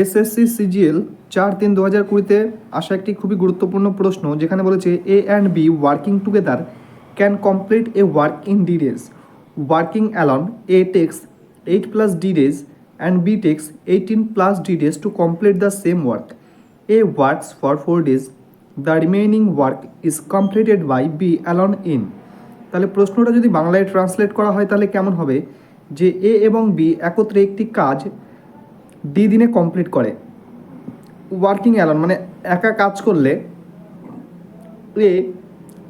SSC CGL চার তিন দু হাজার কুড়িতে আসা একটি খুবই গুরুত্বপূর্ণ প্রশ্ন, যেখানে বলেছে A and B working together can complete a work in D days working alone A takes eight plus D days and B takes eighteen plus D days to complete the same work A works for four days the remaining work is completed by B alone in তাহলে প্রশ্নটা যদি বাংলায় translate করা হয় তাহলে কেমন হবে? যে এ এবং বি একত্রে একটি কাজ ডি দিনে কমপ্লিট করে। ওয়ার্কিং অ্যালন মানে একা কাজ করলে এ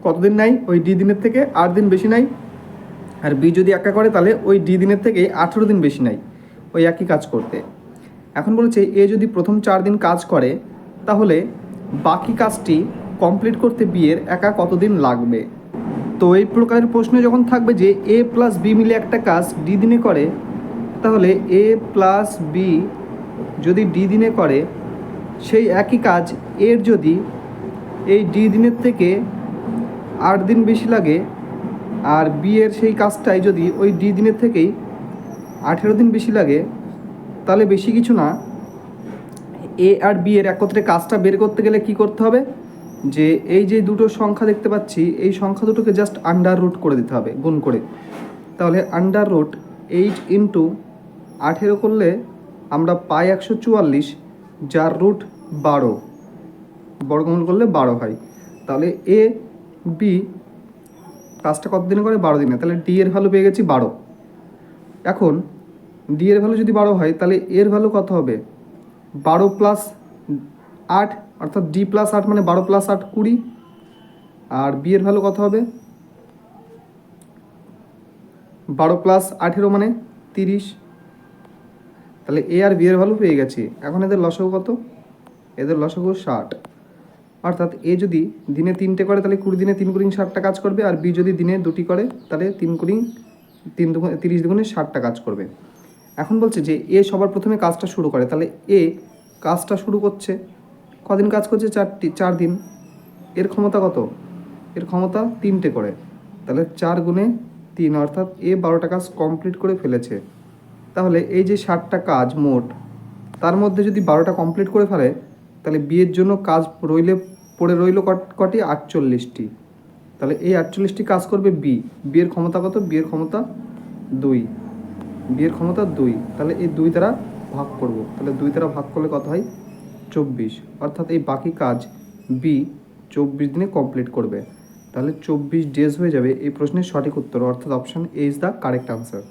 কতদিন নাই? ওই ডি দিনের থেকে আট দিন বেশি নাই। আর বি যদি একা করে, তাহলে ওই ডি দিনের থেকে আঠেরো দিন বেশি নাই ওই একই কাজ করতে। এখন বলেছে, এ যদি প্রথম চার দিন কাজ করে, তাহলে বাকি কাজটি কমপ্লিট করতে বিয়ের একা কতদিন লাগবে? তো এই প্রকারের প্রশ্ন যখন থাকবে যে এ প্লাস বি মিলে একটা কাজ ডি দিনে করে, তাহলে এ প্লাস বি যদি ডি দিনে করে, সেই একই কাজ এর যদি এই ডি দিনের থেকে আট দিন বেশি লাগে, আর বি এর সেই কাজটাই যদি ওই ডি দিনের থেকেই আঠেরো দিন বেশি লাগে, তাহলে বেশি কিছু না। এ আর বি এর একত্রে কাজটা বের করতে গেলে কি করতে হবে? যে এই যে দুটো সংখ্যা দেখতে পাচ্ছি, এই সংখ্যা দুটোকে জাস্ট আন্ডার রুট করে দিতে হবে, গুণ করে। তাহলে আন্ডার রুট এইট ইন্টু আঠেরো করলে আমরা পাই একশো চুয়াল্লিশ, যার রুট বারো। বর্গমূল করলে বারো হয়। তাহলে এ বি কাজটা কত দিনে করে? বারো দিনে। তাহলে ডি এর ভ্যালু পেয়ে গেছি বারো। এখন ডি এর ভ্যালু যদি বারো হয়, তাহলে এর ভ্যালু কত হবে? বারো প্লাস আট, অর্থাৎ ডি প্লাস আট মানে বারো প্লাস আট কুড়ি। আর বি এর ভ্যালু কত হবে? বারো প্লাস আঠেরো মানে তিরিশ। তাহলে এ আর বি এর ভ্যালু পেয়ে গেছি। এখন এদের লসগু কত? এদের লসগু ষাট। অর্থাৎ এ যদি দিনে তিনটে করে, তাহলে কুড়ি দিনে তিন কুড়ি ষাটটা কাজ করবে, আর বি যদি দিনে দুটি করে, তাহলে তিন কুড়ি তিন দুগুণ, তিরিশ দুগুণে ষাটটা কাজ করবে। এখন বলছে যে এ সবার প্রথমে কাজটা শুরু করে, তাহলে এ কাজটা শুরু করছে। কদিন কাজ করছে? চারটি, চার দিন। এর ক্ষমতা কত? এর ক্ষমতা তিনটে করে। তাহলে চার গুণে তিন, অর্থাৎ এ বারোটা কাজ কমপ্লিট করে ফেলেছে। তাহলে এই যে ষাটটা কাজ মোট, তার মধ্যে যদি বারোটা কমপ্লিট করে ফেলে, তাহলে বিয়ের জন্য কাজ রইলে, পড়ে রইল কট- আটচল্লিশটি। তাহলে এই আটচল্লিশটি কাজ করবে বি। বিয়ের ক্ষমতা কত? বিয়ের ক্ষমতা দুই। বিয়ের ক্ষমতা দুই। তাহলে এই দুই দ্বারা ভাগ করব। তাহলে দুই দ্বারা ভাগ করলে কত হয়? চব্বিশ। অর্থাৎ এই বাকি কাজ বি চব্বিশ দিনে কমপ্লিট করবে। তাহলে চব্বিশ ডেজ হয়ে যাবে। এই প্রশ্নের সঠিক উত্তর, অর্থাৎ option A is the correct answer